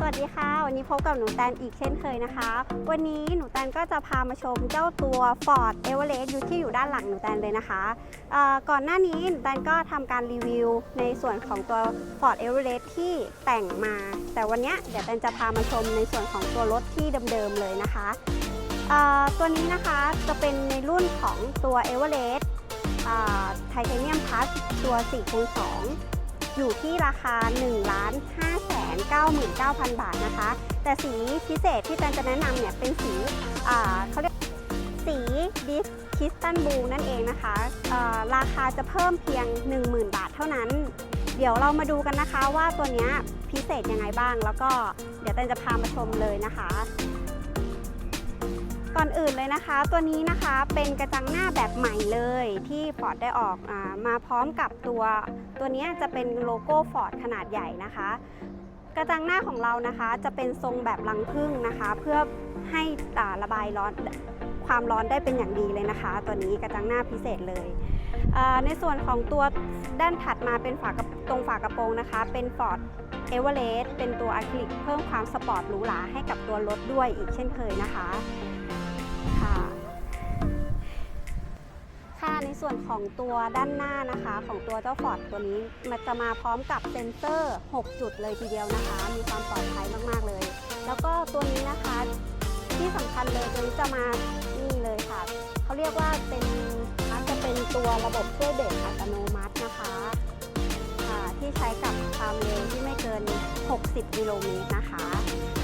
สวัสดีค่ะ วันนี้พบกับหนูแตนอีกเช่นเคยนะคะ วันนี้หนูแตนก็จะพามาชมเจ้าตัว Ford Everest อยู่ที่อยู่ด้านหลังหนูแตนเลยนะคะก่อนหน้านี้หนูแตนก็ทำการรีวิวในส่วนของตัว Ford Everest ที่แต่งมา แต่วันนี้เดี๋ยวแตนจะพามาชมในส่วนของตัวรถที่เดิมๆเลยนะคะตัวนี้นะคะจะเป็นในรุ่นของตัว Everest ไทเทเนียมพลัสตัว4คูณ2อยู่ที่ราคา1ล้าน5แส น99,000 บาทนะคะ แต่สีพิเศษที่แตนจะแนะนำเนี่ยเป็นสีเขาเรียกสีดิสคิสตันบูนั่นเองนะคะราคาจะเพิ่มเพียง 10,000 บาทเท่านั้น เดี๋ยวเรามาดูกันนะคะว่าตัวนี้พิเศษยังไงบ้าง แล้วก็เดี๋ยวแตนจะพามาชมเลยนะคะ ก่อนอื่นเลยนะคะ ตัวนี้นะคะเป็นกระจังหน้าแบบใหม่เลยที่ Ford ได้ออกอามาพร้อมกับตัว ตัวนี้จะเป็นโลโก้ Ford ขนาดใหญ่นะคะ กระจังหน้าของเรานะคะจะเป็นทรงแบบรังผึ้งนะคะ เพื่อให้อ่าระบายร้อนความร้อนได้เป็นอย่างดีเลยนะคะ ตัวนี้กระจังหน้าพิเศษเลย ในส่วนของตัวด้านถัดมาเป็นฝากระตรงฝากระโปรงนะคะ เป็น Ford e v e r e s t เป็นตัวอะคริลิกเพิ่มความสปอร์ตหรูหราให้กับตัวรถด้วยอีกเช่นเคยนะคะค่ะ ค่ะในส่วนของตัวด้านหน้านะคะของตัวเจ้าฟอร์ดตัวนี้มันจะมาพร้อมกับเซ็นเซอร์ 6 จุดเลยทีเดียวนะคะ มีความปลอดภัยมากๆเลย แล้วก็ตัวนี้นะคะที่สำคัญเลยตัวนี้จะมานี่เลยค่ะเขาเรียกว่าเป็นจะเป็นตัวระบบช่วยเบรกอัตโนมัตินะคะค่ะที่ใช้กับความเร็วที่ไม่เกิน 60 กิโลเมตรนะคะ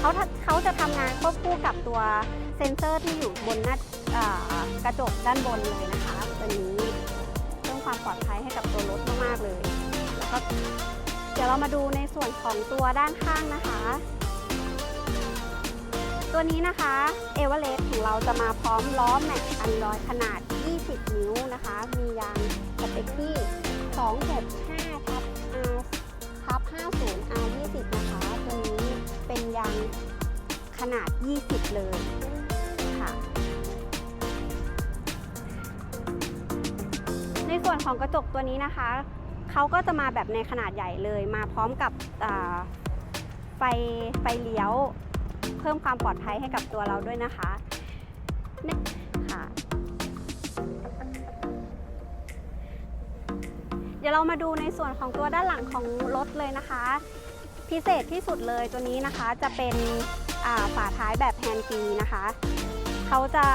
เขาเขาจะทำงานควบคู่กับตัวเซ็นเซอร์ที่อยู่บนหน้าอ่ากระจกด้านบนเลยนะคะตัวนี้เพิ่มความปลอดภัยให้กับตัวรถมากๆเลยแล้วก็เดี๋ยวเรามาดูในส่วนของตัวด้านข้างนะคะ ตัวนี้นะคะเอเวอเรสต์ของเราจะมาพร้อมล้อแม็กอันลอยขนาด 20 นิ้วนะคะ มียาง นาด 20 เลยค่ะ ในส่วนของกระจกตัวนี้นะคะ เขาก็จะมาแบบในขนาดใหญ่เลย มาพร้อมกับไฟไฟเลี้ยว เพิ่มความปลอดภัยให้กับตัวเราด้วยนะคะเนี่ยค่ะเดี๋ยวเรามาดูในส่วนของตัวด้านหลังของรถเลยนะคะ พิเศษที่สุดเลยตัวนี้นะคะจะเป็น ฝาท้ายแบบแฮนด์ฟรีนะคะเขาจะ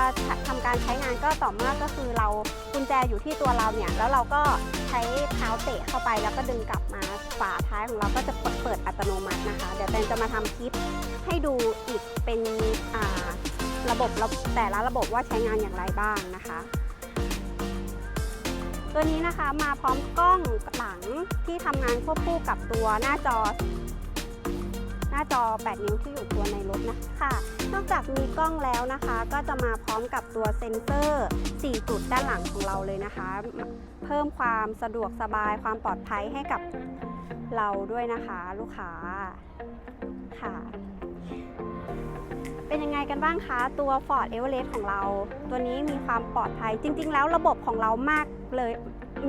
ทำการใช้งานก็ต่อเมื่อก็คือเรากุญแจอยู่ที่ตัวเราเนี่ยแล้วเราก็ใช้เท้าเตะเข้าไปแล้วก็ดึงกลับมาฝาท้ายของเราก็จะเปิดอัตโนมัตินะคะ เดี๋ยวแตนจะมาทำคลิปให้ดูอีกเป็นระบบแต่ละระบบว่าใช้งานอย่างไรบ้างนะคะ ตัวนี้นะคะมาพร้อมกล้องหลังที่ทำงานควบคู่กับตัวหน้าจอ หน้าจอ 8 นิ้วที่อยู่ตัวในรถนะคะนอกจากมีกล้องแล้วนะคะ ก็จะมาพร้อมกับตัวเซ็นเซอร์ 4 จุดด้านหลังของเราเลยนะคะ เพิ่มความสะดวกสบายความปลอดภัยให้กับเราด้วยนะคะลูกค้าค่ะ เป็นยังไงกันบ้างคะตัว Ford Everest ของเรา ตัวนี้มีความปลอดภัยจริง ๆ แล้วระบบของเรามากเลย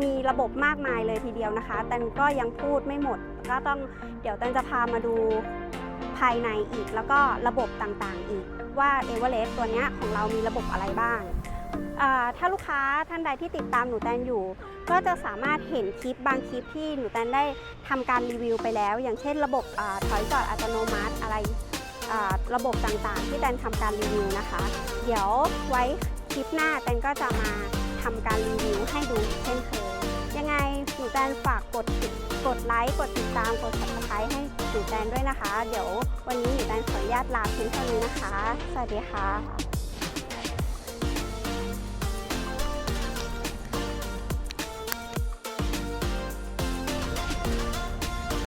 มีระบบมากมายเลยทีเดียวนะคะ แต่ก็ยังพูดไม่หมด ก็ต้องเดี๋ยวแตันจะพามาดูภายในอีก แล้วก็ระบบต่างๆอีกว่า e v e r e s t ตัวนี้ของเรามีระบบอะไรบ้าง ถ้าลูกค้าท่านใดที่ติดตามหนูแตนอยู่ ก็จะสามารถเห็นคลิปบางคลิปที่หนูแตนได้ทำการรีวิวไปแล้ว อย่างเช่นระบบอถอยจอดอัตโนมัติอะไรระบบต่างๆ ที่แตนทำการรีวิวนะคะ เดี๋ยวไว้คลิปหน้าแตนก็จะมาทำการรีวิวให้ดู แตนฝากกดติดกดไลค์กดติดตามกด subscribe ให้หนูแตนด้วยนะคะ เดี๋ยววันนี้หนูแตนขออนุญาตลาเพียงเท่านี้นะคะ สวัสดีค่ะ